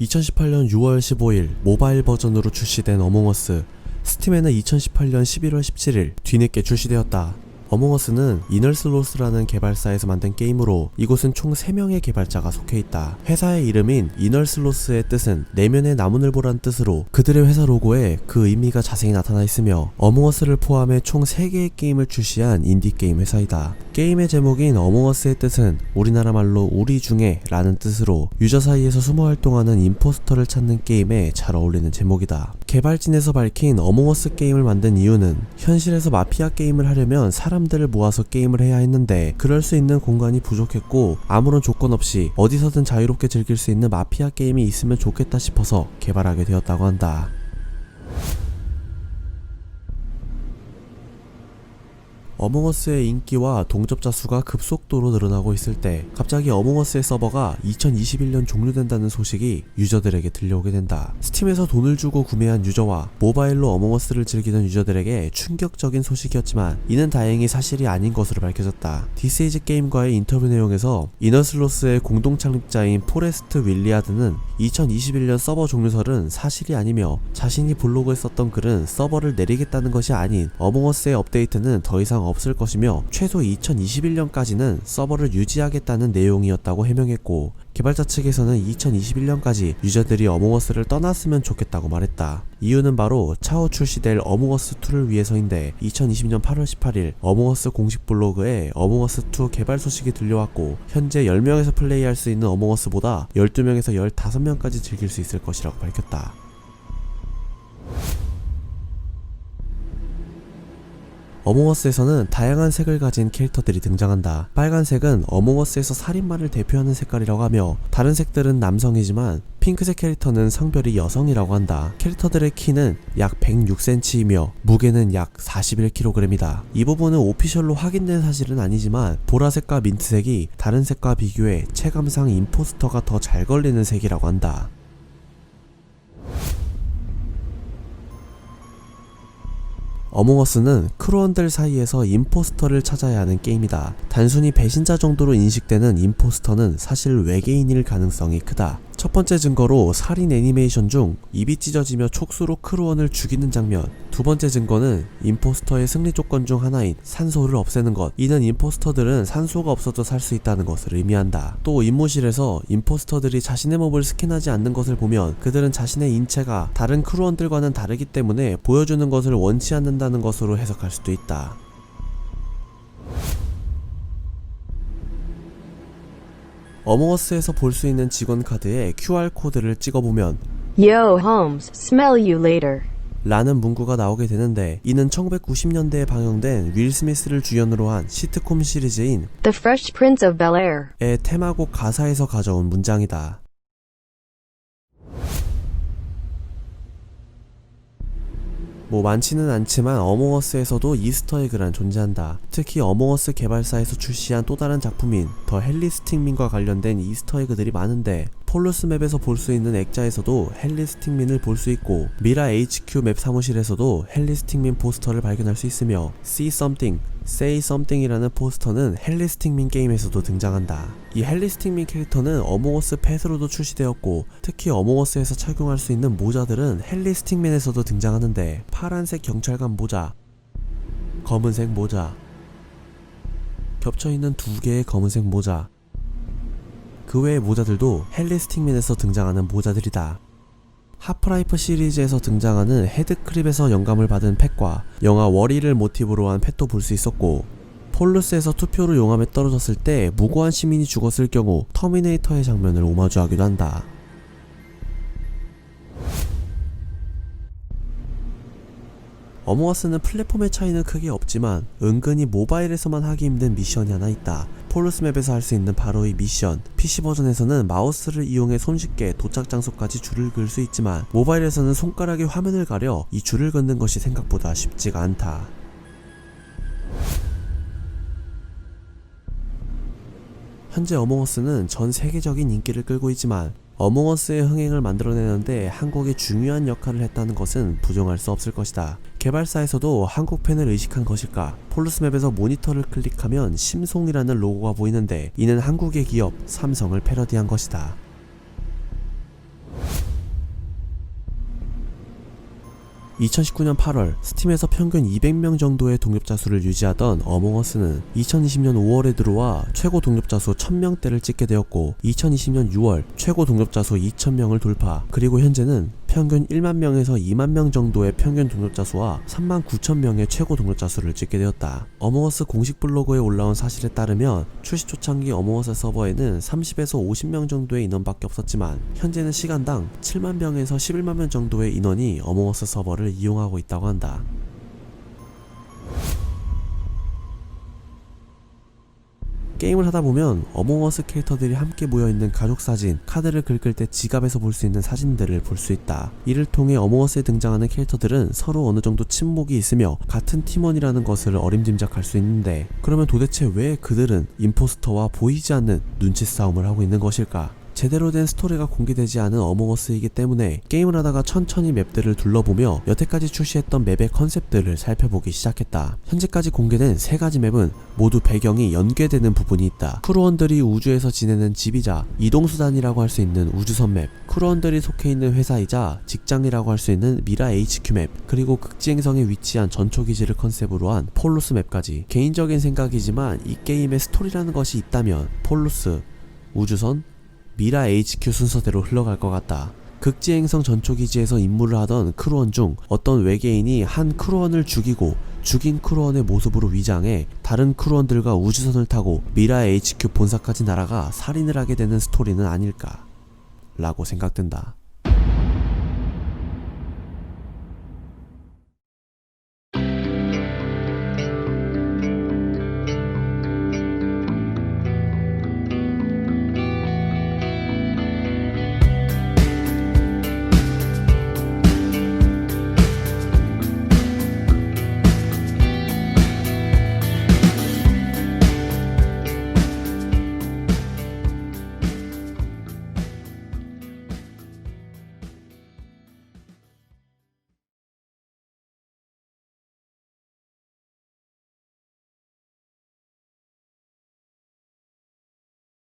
2018년 6월 15일 모바일 버전으로 출시된 어몽어스 스팀에는 2018년 11월 17일 뒤늦게 출시되었다. 어몽어스는 이널스로스라는 개발사에서 만든 게임으로 이곳은 총 3명의 개발자가 속해 있다. 회사의 이름인 이널스로스의 뜻은 내면의 나무늘 보란 뜻으로 그들의 회사 로고에 그 의미가 자세히 나타나 있으며 어몽어스를 포함해 총 3개의 게임을 출시한 인디게임 회사이다. 게임의 제목인 어몽어스의 뜻은 우리나라 말로 우리 중에 라는 뜻으로 유저 사이에서 숨어 활동하는 임포스터를 찾는 게임에 잘 어울리는 제목이다. 개발진에서 밝힌 어몽어스 게임을 만든 이유는 현실에서 마피아 게임을 하려면 사람들을 모아서 게임을 해야 했는데 그럴 수 있는 공간이 부족했고 아무런 조건 없이 어디서든 자유롭게 즐길 수 있는 마피아 게임이 있으면 좋겠다 싶어서 개발하게 되었다고 한다. 어몽어스의 인기와 동접자 수가 급속도로 늘어나고 있을 때 갑자기 어몽어스의 서버가 2021년 종료된다는 소식이 유저들에게 들려오게 된다. 스팀에서 돈을 주고 구매한 유저와 모바일로 어몽어스를 즐기던 유저들에게 충격적인 소식이었지만 이는 다행히 사실이 아닌 것으로 밝혀졌다. 디스이즈 게임과의 인터뷰 내용에서 이너슬로스의 공동 창립자인 포레스트 윌리아드는 2021년 서버 종료설은 사실이 아니며 자신이 블로그에 썼던 글은 서버를 내리겠다는 것이 아닌 어몽어스의 업데이트는 더 이상 없을 것이며 최소 2021년까지는 서버를 유지하겠다는 내용이었다고 해명했고 개발자 측에서는 2021년까지 유저들이 어몽어스를 떠났으면 좋겠다고 말했다. 이유는 바로 차후 출시될 어몽어스2를 위해서인데 2020년 8월 18일 어몽어스 공식 블로그에 어몽어스2 개발 소식이 들려왔고 현재 10명에서 플레이할 수 있는 어몽어스보다 12명에서 15명까지 즐길 수 있을 것이라고 밝혔다. 어몽어스에서는 다양한 색을 가진 캐릭터들이 등장한다. 빨간색은 어몽어스에서 살인마를 대표하는 색깔이라고 하며 다른 색들은 남성이지만 핑크색 캐릭터는 성별이 여성이라고 한다. 캐릭터들의 키는 약 106cm이며 무게는 약 41kg이다. 이 부분은 오피셜로 확인된 사실은 아니지만 보라색과 민트색이 다른 색과 비교해 체감상 임포스터가 더 잘 걸리는 색이라고 한다. 어몽어스는 크루원들 사이에서 임포스터를 찾아야 하는 게임이다. 단순히 배신자 정도로 인식되는 임포스터는 사실 외계인일 가능성이 크다. 첫 번째 증거로 살인 애니메이션 중 입이 찢어지며 촉수로 크루원을 죽이는 장면. 두 번째 증거는 임포스터의 승리 조건 중 하나인 산소를 없애는 것. 이는 임포스터들은 산소가 없어도 살 수 있다는 것을 의미한다. 또 임무실에서 임포스터들이 자신의 몸을 스캔하지 않는 것을 보면 그들은 자신의 인체가 다른 크루원들과는 다르기 때문에 보여주는 것을 원치 않는다는 것으로 해석할 수도 있다. 어몽어스에서 볼 수 있는 직원 카드에 QR코드를 찍어보면 Yo, Holmes, smell you later. 라는 문구가 나오게 되는데 이는 1990년대에 방영된 윌 스미스를 주연으로 한 시트콤 시리즈인 The Fresh Prince of Bel Air. 의 테마곡 가사에서 가져온 문장이다. 뭐 많지는 않지만 어몽어스에서도 이스터에그란 존재한다. 특히 어몽어스 개발사에서 출시한 또 다른 작품인 더 헬리스틱민과 관련된 이스터에그들이 많은데 폴루스 맵에서 볼 수 있는 액자에서도 헬리스틱민을 볼 수 있고 미라 HQ 맵 사무실에서도 헬리스틱민 포스터를 발견할 수 있으며 See Something, Say Something이라는 포스터는 헬리스틱민 게임에서도 등장한다. 이 헬리스틱민 캐릭터는 어몽어스 펫으로도 출시되었고 특히 어몽어스에서 착용할 수 있는 모자들은 헬리스틱민에서도 등장하는데 파란색 경찰관 모자, 검은색 모자, 겹쳐있는 두 개의 검은색 모자, 그 외의 모자들도 헬리스틱민에서 등장하는 모자들이다. 하프라이프 시리즈에서 등장하는 헤드크립에서 영감을 받은 펫과 영화 워리를 모티브로 한 펫도 볼 수 있었고 폴루스에서 투표로 용암에 떨어졌을 때 무고한 시민이 죽었을 경우 터미네이터의 장면을 오마주하기도 한다. 어몽어스는 플랫폼의 차이는 크게 없지만 은근히 모바일에서만 하기 힘든 미션이 하나 있다. 폴루스 맵에서 할 수 있는 바로 이 미션. PC 버전에서는 마우스를 이용해 손쉽게 도착 장소까지 줄을 그을 수 있지만 모바일에서는 손가락에 화면을 가려 이 줄을 긋는 것이 생각보다 쉽지가 않다. 현재 어몽어스는 전 세계적인 인기를 끌고 있지만 어몽어스의 흥행을 만들어내는데 한국이 중요한 역할을 했다는 것은 부정할 수 없을 것이다. 개발사에서도 한국 팬을 의식한 것일까? 폴루스맵에서 모니터를 클릭하면 심송이라는 로고가 보이는데 이는 한국의 기업 삼성을 패러디한 것이다. (2019년 8월) 스팀에서 평균 200명 정도의 동급자 수를 유지하던 어몽어스는 (2020년 5월에) 들어와 최고 동급자 수 1000명대를 찍게 되었고 (2020년 6월) 최고 동급자 수 2000명을 돌파 그리고 현재는 평균 1만 명에서 2만 명 정도의 평균 동접자 수와 3만 9천 명의 최고 동접자 수를 찍게 되었다. 어몽어스 공식 블로그에 올라온 사실에 따르면 출시 초창기 어몽어스 서버에는 30에서 50명 정도의 인원밖에 없었지만 현재는 시간당 7만 명에서 11만 명 정도의 인원이 어몽어스 서버를 이용하고 있다고 한다. 게임을 하다 보면 어몽어스 캐릭터들이 함께 모여있는 가족 사진, 카드를 긁을 때 지갑에서 볼 수 있는 사진들을 볼 수 있다. 이를 통해 어몽어스에 등장하는 캐릭터들은 서로 어느 정도 친목이 있으며 같은 팀원이라는 것을 어림짐작할 수 있는데 그러면 도대체 왜 그들은 임포스터와 보이지 않는 눈치 싸움을 하고 있는 것일까? 제대로 된 스토리가 공개되지 않은 어몽어스이기 때문에 게임을 하다가 천천히 맵들을 둘러보며 여태까지 출시했던 맵의 컨셉들을 살펴보기 시작했다. 현재까지 공개된 세 가지 맵은 모두 배경이 연계되는 부분이 있다. 크루원들이 우주에서 지내는 집이자 이동수단이라고 할 수 있는 우주선 맵, 크루원들이 속해 있는 회사이자 직장이라고 할 수 있는 미라 HQ 맵, 그리고 극지행성에 위치한 전초기지를 컨셉으로 한 폴루스 맵까지. 개인적인 생각이지만 이 게임에 스토리라는 것이 있다면 폴루스, 우주선, 미라 HQ 순서대로 흘러갈 것 같다. 극지행성 전초기지에서 임무를 하던 크루원 중 어떤 외계인이 한 크루원을 죽이고 죽인 크루원의 모습으로 위장해 다른 크루원들과 우주선을 타고 미라 HQ 본사까지 날아가 살인을 하게 되는 스토리는 아닐까 라고 생각된다.